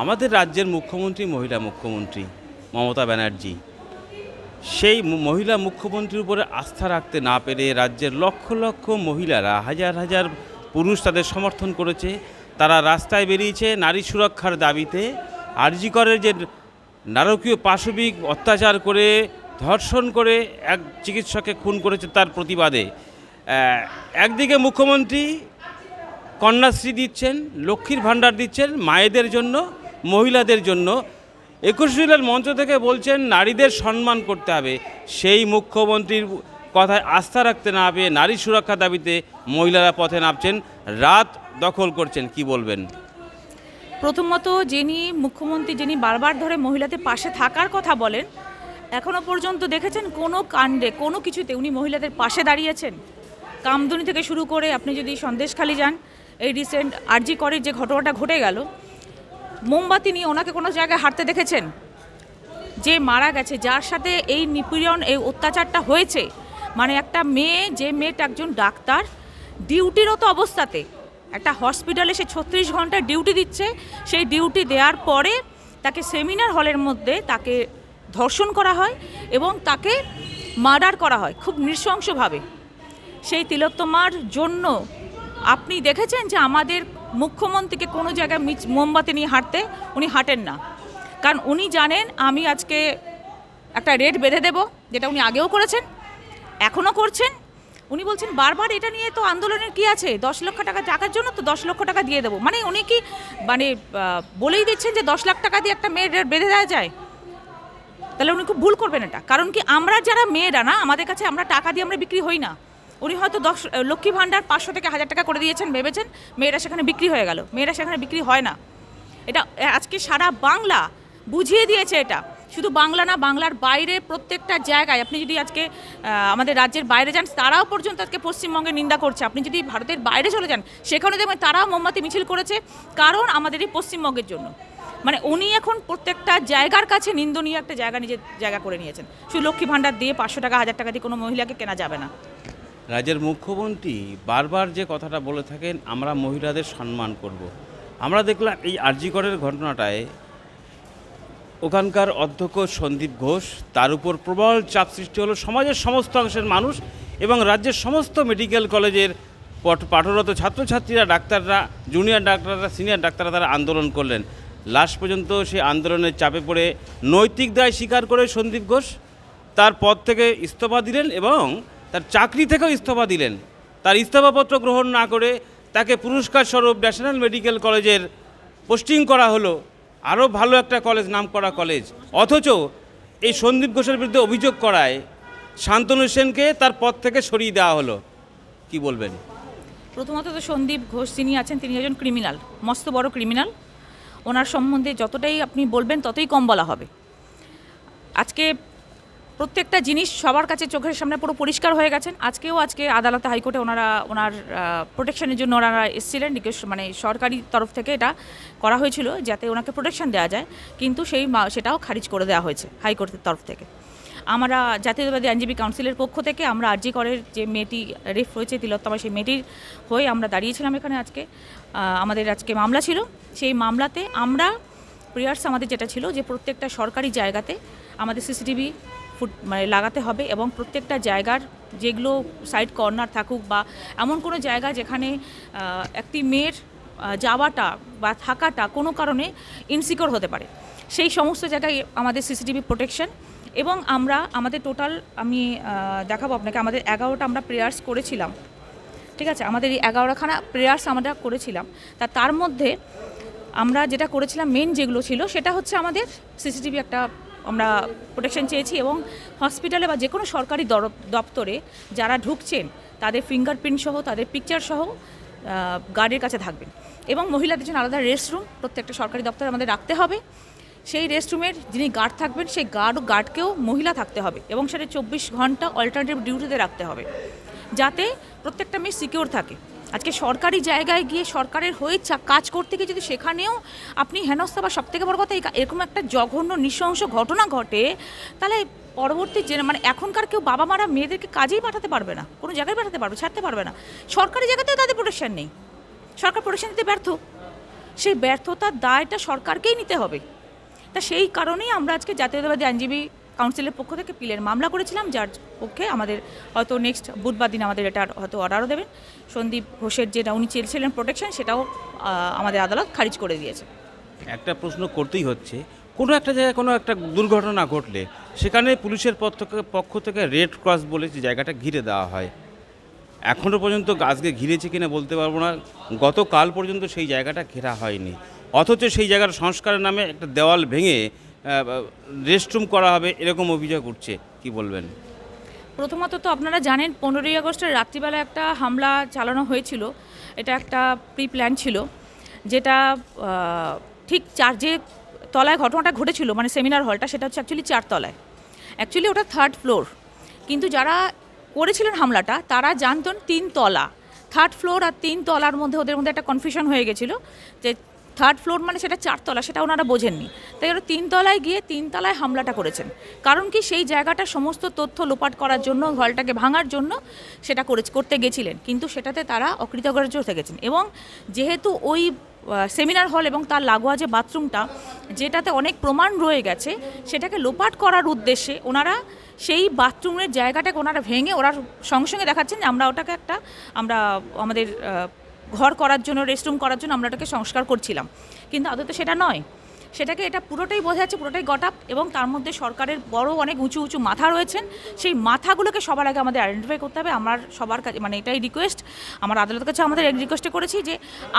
আমাদের রাজ্যের মুখ্যমন্ত্রী মহিলা মুখ্যমন্ত্রী মমতা ব্যানার্জি। সেই মহিলা মুখ্যমন্ত্রীর উপরে আস্থা রাখতে না পেরে রাজ্যের লক্ষ লক্ষ মহিলারা, হাজার হাজার পুরুষ তাদের সমর্থন করেছে। তারা রাস্তায় বেরিয়েছে নারী সুরক্ষার দাবিতে। আরজিকরের যে নারকীয় পাশবিক অত্যাচার করে, ধর্ষণ করে এক চিকিৎসককে খুন করেছে তার প্রতিবাদে। একদিকে মুখ্যমন্ত্রী কন্যাশ্রী দিচ্ছেন, লক্ষ্মীর ভাণ্ডার দিচ্ছেন মায়েদের জন্য। মহিলাদের জন্য। একুশ জুলাইয়ের মঞ্চ থেকে বলছেন, নারীদের সম্মান করতে হবে। সেই মুখ্যমন্ত্রীর কথায় আস্থা রাখতে না পেয়ে নারী সুরক্ষা দাবিতে মহিলারা পথে নামছেন, রাত দখল করছেন। কি বলবেন? প্রথমত যিনি মুখ্যমন্ত্রী, যিনি বারবার ধরে মহিলাদের পাশে থাকার কথা বলেন, এখনও পর্যন্ত দেখেছেন কোনো কাণ্ডে, কোনো কিছুতে উনি মহিলাদের পাশে দাঁড়িয়েছেন? কামদুনি থেকে শুরু করে আপনি যদি সন্দেশখালি যান, এই রিসেন্ট আরজি করের যে ঘটনাটা ঘটে গেল মোমবাতি নিয়ে ওনাকে কোনো জায়গায় হাঁটতে দেখেছেন? যে মারা গেছে, যার সাথে এই নিপীড়ন, এই অত্যাচারটা হয়েছে মানে একটা মেয়ে, যে মেয়েটা একজন ডাক্তার ডিউটিরত অবস্থাতে। একটা হসপিটালে সে ছত্রিশ ঘণ্টা ডিউটি দিচ্ছে, সেই ডিউটি দেওয়ার পরে তাকে সেমিনার হলের মধ্যে তাকে ধর্ষণ করা হয় এবং তাকে মার্ডার করা হয়, খুব নৃশংসভাবে। সেই তিলোত্তমার জন্য আপনি দেখেছেন যে আমাদের মুখ্যমন্ত্রীকে কোনো জায়গায় মিচ- মোমবাতি নিয়ে হাঁটতে উনি হাঁটেন না। কারণ উনি জানেন আমি আজকে একটা রেট বেঁধে দেব, যেটা উনি আগেও করেছেন, এখনও করছেন। উনি বলছেন, বারবার এটা নিয়ে তো আন্দোলনের কি আছে? দশ লক্ষ টাকা টাকার জন্য তো দশ লক্ষ টাকা দিয়ে দেবো। মানে উনি কি মানে বলেই দিচ্ছেন যে দশ লাখ টাকা দিয়ে একটা মেয়ের রেট বেঁধে দেওয়া যায়? তাহলে উনি খুব ভুল করবেন এটা। কারণ কি আমরা যারা মেয়েরা না, আমাদের কাছে আমরা টাকা দিয়ে আমরা বিক্রি হই না। উনি হয়তো দশ লক্ষ্মী ভাণ্ডার পাঁচশো থেকে হাজার টাকা করে দিয়েছেন, ভেবেছেন মেয়েরা সেখানে বিক্রি হয়ে গেল। মেয়েরা সেখানে বিক্রি হয় না। এটা আজকে সারা বাংলা বুঝিয়ে দিয়েছে এটা। শুধু বাংলা না, বাংলার বাইরে প্রত্যেকটা জায়গায়, আপনি যদি আজকে আমাদের রাজ্যের বাইরে যান, তারাও পর্যন্ত আজকে পশ্চিমবঙ্গে নিন্দা করছে। আপনি যদি ভারতের বাইরে চলে যান, সেখানে দেখবেন তারাও মোমবাতি মিছিল করেছে, কারণ আমাদের এই পশ্চিমবঙ্গের জন্য। মানে উনি এখন প্রত্যেকটা জায়গার কাছে নিন্দনীয় একটা জায়গা নিজের জায়গা করে নিয়েছেন। শুধু লক্ষ্মী ভাণ্ডার দিয়ে পাঁচশো টাকা, হাজার টাকা দিয়ে কোনো মহিলাকে কেনা যাবে না। রাজ্যের মুখ্যমন্ত্রী বারবার যে কথাটা বলে থাকেন, আমরা মহিলাদের সম্মান করব। আমরা দেখলাম এই আরজিকরের ঘটনাটায় ওখানকার অধ্যক্ষ সন্দীপ ঘোষ, তার উপর প্রবল চাপ সৃষ্টি হলো সমাজের সমস্ত অংশের মানুষ এবং রাজ্যের সমস্ত মেডিকেল কলেজের পাঠরত ছাত্রছাত্রীরা, ডাক্তাররা জুনিয়র ডাক্তাররা সিনিয়র ডাক্তাররা তারা আন্দোলন করলেন লাস্ট পর্যন্ত সেই আন্দোলনের চাপে পড়ে নৈতিক দায় স্বীকার করে সন্দীপ ঘোষ তার পদ থেকে ইস্তফা দিলেন এবং তার চাকরি থেকেও ইস্তফা দিলেন। তার ইস্তফাপত্র গ্রহণ না করে তাকে পুরস্কার স্বরূপ ন্যাশনাল মেডিকেল কলেজের পোস্টিং করা হলো। আরও ভালো একটা কলেজ নাম করা কলেজ। অথচ এই সন্দীপ ঘোষের বিরুদ্ধে অভিযোগ করায় শান্তনু সেনকে তার পদ থেকে সরিয়ে দেওয়া হলো। কি বলবেন? প্রথমত তো সন্দীপ ঘোষ যিনি আছেন, তিনি একজন ক্রিমিনাল, মস্ত বড় ক্রিমিনাল। ওনার সম্বন্ধে যতটাই আপনি বলবেন, ততই কম বলা হবে। আজকে প্রত্যেকটা জিনিস সবার কাছে চোখের সামনে পুরো পরিষ্কার হয়ে গেছেন। আজকেও আজকে আদালতে হাইকোর্টে ওনারা, ওনার প্রোটেকশনের জন্য ওনারা এসেছিলেন মানে সরকারি তরফ থেকে এটা করা হয়েছিল যাতে ওনাকে প্রোটেকশন দেওয়া যায়। কিন্তু সেই সেটাও খারিজ করে দেওয়া হয়েছে হাইকোর্টের তরফ থেকে। আমরা জাতীয়তাবাদী আইনজীবী কাউন্সিলের পক্ষ থেকে আমরা আরজি করের যে মেয়েটি রেফ হয়েছে, তিলোত্তমা, সেই মেয়েটির হয়ে আমরা দাঁড়িয়েছিলাম এখানে আজকে। আমাদের আজকে মামলা ছিল। সেই মামলাতে আমরা প্রেয়ার্স আমাদের যেটা ছিল যে প্রত্যেকটা সরকারি জায়গাতে আমাদের সিসিটিভি ফুট মানে লাগাতে হবে এবং প্রত্যেকটা জায়গার যেগুলো সাইড কর্নার থাকুক বা এমন কোনো জায়গা যেখানে একটি মেয়ের যাওয়াটা বা থাকাটা কোনো কারণে ইনসিকিওর হতে পারে। সেই সমস্ত জায়গায় আমাদের সিসিটিভি প্রোটেকশন এবং আমরা, আমাদের টোটাল আমি দেখাবো আপনাকে, আমাদের এগারোটা আমরা প্রেয়ার্স করেছিলাম। ঠিক আছে? আমাদের এই এগারোখানা প্রেয়ার্স আমরা করেছিলাম। তা তার মধ্যে আমরা যেটা করেছিলাম মেন যেগুলো ছিল, সেটা হচ্ছে আমাদের সিসিটিভি একটা আমরা প্রোটেকশন চেয়েছি এবং হসপিটালে বা যে কোনো সরকারি দপ্তরে যারা ঢুকছেন, তাদের ফিঙ্গারপ্রিন্ট সহ, তাদের পিকচার সহ গার্ডের কাছে থাকবেন। এবং মহিলাদের জন্য আলাদা রেস্টরুম প্রত্যেকটা সরকারি দপ্তরে আমাদের রাখতে হবে। সেই রেস্টরুমের যিনি গার্ড থাকবেন, সেই গার্ড ও গার্ডকেও মহিলা থাকতে হবে এবং সেটা চব্বিশ ঘণ্টা অল্টারনেটিভ ডিউটিতে রাখতে হবে। যাতে প্রত্যেকটা মেয়ে সিকিওর থাকে। আজকে সরকারি জায়গায় গিয়ে সরকারের হয়ে কাজ করতে গিয়ে যদি সেখানেও আপনি হেনস্থা বা সবথেকে বড় কথা এরকম একটা জঘন্য, নৃশংস ঘটনা ঘটে, তাহলে পরবর্তী যে মানে এখনকার কেউ বাবা মারা মেয়েদেরকে কাজেই পাঠাতে পারবে না, কোনো জায়গায় পাঠাতে পারবে, ছাড়তে পারবে না। সরকারি জায়গাতেও তাদের প্রোটেকশন নেই। সরকার প্রোটেকশন দিতে ব্যর্থ। সেই ব্যর্থতার দায়টা সরকারকেই নিতে হবে। তা সেই কারণেই আমরা আজকে জাতীয়তাবাদী আইনজীবী কাউন্সিলের পক্ষ থেকে পিলের মামলা করেছিলাম, যার পক্ষে আমাদের হয়তো নেক্সট বুধবার দিন আমাদের এটা হয়তো অর্ডারও দেবেন। সন্দীপ ঘোষের যেটা উনি চেয়েছিলেন প্রোটেকশন সেটাও আমাদের আদালত খারিজ করে দিয়েছে। একটা প্রশ্ন করতেই হচ্ছে, কোনো একটা জায়গায় কোনো একটা দুর্ঘটনা ঘটলে, সেখানে পুলিশের পক্ষ থেকে রেড ক্রস বলে যে জায়গাটা ঘিরে দেওয়া হয়। এখনও পর্যন্ত গাছকে ঘিরেছে কিনা বলতে পারব না। গতকাল পর্যন্ত সেই জায়গাটা ঘেরা হয়নি। অথচ সেই জায়গার সংস্কারের নামে একটা দেওয়াল ভেঙে রেস্টরুম করা হবে, এরকম অভিযোগ উঠছে। কি বলবেন? প্রথমত তো আপনারা জানেন, পনেরোই আগস্টের রাত্রিবেলা একটা হামলা চালানো হয়েছিল। এটা একটা প্রি প্ল্যান ছিল, যেটা ঠিক চার, যে তলায় ঘটনাটা ঘটেছিল মানে সেমিনার হলটা সেটা হচ্ছে অ্যাকচুয়ালি চারতলায় অ্যাকচুয়ালি ওটা থার্ড ফ্লোর কিন্তু যারা করেছিলেন হামলাটা, তারা জানতেন তিন তলা। থার্ড ফ্লোর আর তিন তলার মধ্যে ওদের মধ্যে একটা কনফিউশন হয়ে গেছিল, যে থার্ড ফ্লোর মানে সেটা চারতলা, সেটা ওনারা বোঝেননি। তাই ওরা তিনতলায় গিয়ে তিনতলায় হামলাটা করেছেন। কারণ কি সেই জায়গাটা সমস্ত তথ্য লোপাট করার জন্য, ঘরটাকে ভাঙার জন্য সেটা করে করতে গেছিলেন। কিন্তু সেটাতে তারা অকৃতকার্য হতে গেছেন। এবং যেহেতু ওই সেমিনার হল এবং তার লাগোয়া যে বাথরুমটা, যেটাতে অনেক প্রমাণ রয়ে গেছে, সেটাকে লোপাট করার উদ্দেশ্যে ওনারা সেই বাথরুমের জায়গাটাকে ওনারা ভেঙে ওরা সঙ্গে সঙ্গে দেখাচ্ছেন যে আমরা ওটাকে একটা, আমরা আমাদের ঘর করার জন্য রেস্টরুম করার জন্য আমরা ওটাকে সংস্কার করছিলাম। কিন্তু আদতে সেটা নয়। সেটাকে এটা পুরোটাই বোঝা যাচ্ছে, পুরোটাই গটাপ এবং তার মধ্যে সরকারের বড় অনেক উঁচু উঁচু মাথা রয়েছেন। সেই মাথাগুলোকে সবার আগে আমাদের আইডেন্টিফাই করতে হবে। আমার সবার কাছে মানে এটাই রিকোয়েস্ট আমার আদালতের কাছে আমাদের এক রিকোয়েস্টে করেছি যে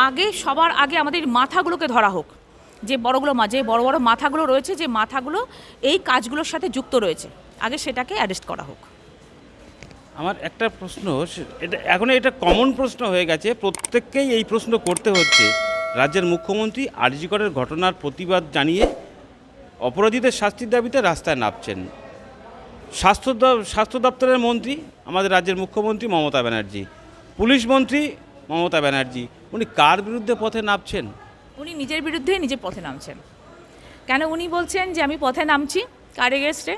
আগে, সবার আগে আমাদের মাথাগুলোকে ধরা হোক। যে বড়গুলো যে বড় বড় মাথাগুলো রয়েছে, যে মাথাগুলো এই কাজগুলোর সাথে যুক্ত রয়েছে, আগে সেটাকে অ্যারেস্ট করা হোক। আমার একটা প্রশ্ন, এটা এখন এটা কমন প্রশ্ন হয়ে গেছে, প্রত্যেককেই এই প্রশ্ন করতে হচ্ছে। রাজ্যের মুখ্যমন্ত্রী আরজিকরের ঘটনার প্রতিবাদ জানিয়ে অপরাধীদের শাস্তির দাবিতে রাস্তায় নামছেন। স্বাস্থ্য স্বাস্থ্য দপ্তরের মন্ত্রী, আমাদের রাজ্যের মুখ্যমন্ত্রী মমতা ব্যানার্জি, পুলিশ মন্ত্রী মমতা ব্যানার্জি, উনি কার বিরুদ্ধে পথে নামছেন? উনি নিজের বিরুদ্ধেই নিজে পথে নামছেন। কেন উনি বলছেন যে আমি পথে নামছি? কার এগেনস্টে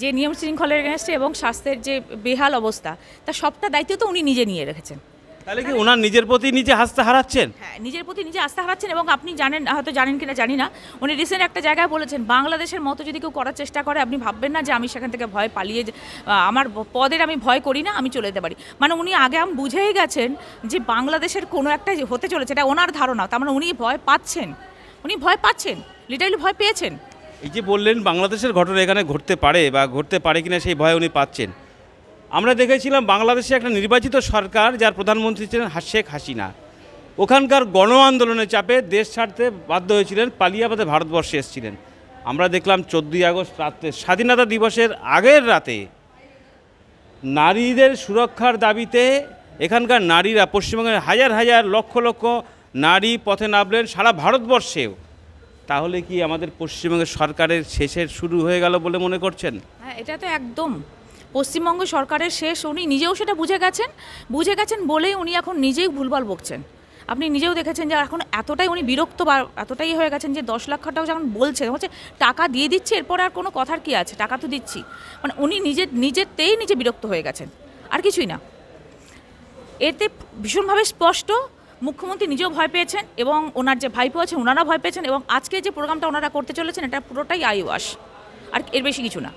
যে নিয়ম শৃঙ্খলের এগেনস্টে এবং স্বাস্থ্যের যে বেহাল অবস্থা তা সবটা দায়িত্ব তো উনি নিজে নিয়ে রেখেছেন। তাহলে কি ওনার নিজের প্রতি নিজে হাসতে হারাচ্ছেন? হ্যাঁ নিজের প্রতি নিজে আস্থা হারাচ্ছেন এবং আপনি জানেন হয়তো জানেন কিনা জানি না। উনি রিসেন্ট একটা জায়গায় বলেছেন বাংলাদেশের মতো যদি কেউ করার চেষ্টা করে আপনি ভাববেন না যে আমি সেখান থেকে ভয় পালিয়ে আমার পদের আমি ভয় করি না আমি চলে যেতে পারি। মানে উনি আগে আম বুঝেই গেছেন যে বাংলাদেশের কোনো একটা হতে চলেছে এটা ওনার ধারণা তার মানে উনি ভয় পাচ্ছেন। উনি ভয় পাচ্ছেন লিটারালি ভয় পেয়েছেন। এই যে বললেন, বাংলাদেশের ঘটনা এখানে ঘটতে পারে বা ঘটতে পারে কিনা সেই ভয় উনি পাচ্ছেন। আমরা দেখেছিলাম বাংলাদেশে একটা নির্বাচিত সরকার যার প্রধানমন্ত্রী ছিলেন শেখ হাসিনা। ওখানকার গণ আন্দোলনের চাপে দেশ ছাড়তে বাধ্য হয়েছিলেন, পালিয়ে আমাদের ভারতবর্ষে এসেছিলেন। আমরা দেখলাম চোদ্দোই আগস্ট রাত্রে স্বাধীনতা দিবসের আগের রাতে নারীদের সুরক্ষার দাবিতে এখানকার নারীরা পশ্চিমবঙ্গের হাজার হাজার লক্ষ লক্ষ নারী পথে নামলেন সারা ভারতবর্ষেও। তাহলে কি আমাদের পশ্চিমবঙ্গের সরকারের শেষের শুরু হয়ে গেল বলে মনে করছেন? হ্যাঁ এটা তো একদম। পশ্চিমবঙ্গ সরকারের শেষ উনি নিজেও সেটা বুঝে গেছেন। বুঝে গেছেন বলেই উনি এখন নিজেই ভুলভাল বকছেন। আপনি নিজেও দেখেছেন যে এখন এতটাই উনি বিরক্ত বা এতটাই হয়ে গেছেন যে দশ লাখ টাকা যখন বলছে হচ্ছে টাকা দিয়ে দিচ্ছে, এরপর আর কোনো কথার কি আছে? টাকা তো দিচ্ছি। মানে উনি নিজের নিজেরতেই নিজে বিরক্ত হয়ে গেছেন। আর কিছুই না। এতে ভীষণভাবে স্পষ্ট মুখ্যমন্ত্রী নিজেও ভয় পেয়েছেন এবং ওনার যে ভাইপো আছে ওনারা ভয় পেয়েছেন এবং আজকে যে প্রোগ্রামটা ওনারা করতে চলেছেন, এটা পুরোটাই আইওয়াস। আর এর বেশি কিছু না।